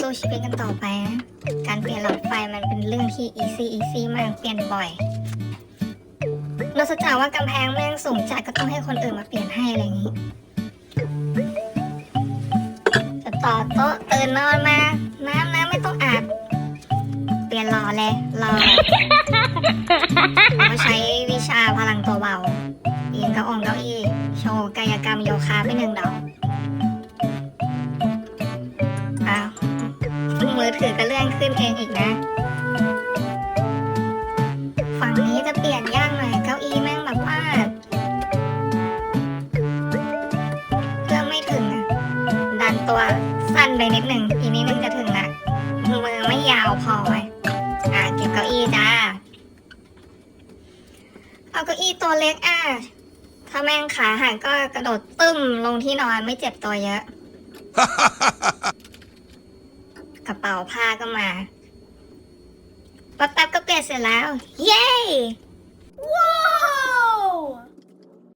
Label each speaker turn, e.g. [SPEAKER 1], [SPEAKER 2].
[SPEAKER 1] สู้ชีวิตกันต่อไปนะ การเปลี่ยนหลอดไฟมันเป็นเรื่องที่ easy easy มาก เปลี่ยนบ่อยนอกจากว่ากำแพงแม่งสูงจัดก็ต้องให้คนอื่นมาเปลี่ยนให้อะไรอย่างนี้ จะต่อโต๊ะตื่นนอนมา น้ำน้ำไม่ต้องอาบ เปลี่ยนหล่อเลยหล่อก็ใช้วิชาพลังตัวเบายิงก้าองเก้าอี้โชว์กายกรรมโยคะไปหนึ่งดอก มือถือก็เลื่อนขึ้นเองอีกนะ ฝั่งนี้จะเปลี่ยนยากหน่อยเก้าอี้แม่งแบบว่าเพื่อไม่ถึงอะดันตัวสั้นไปนิดหนึ่งอีกนิดนึงจะถึงละมือไม่ยาวพอไว้อะเก็บเก้าอี้จ้า เอาเก้าอี้ตัวเล็กอะถ้าแม่งขาหักก็กระโดดตึ้มลงที่นอนไม่เจ็บตัวเยอะ กระเป๋าผ้าก็มาแป๊บๆก็เปลี่ยนเสร็จแล้ว เย้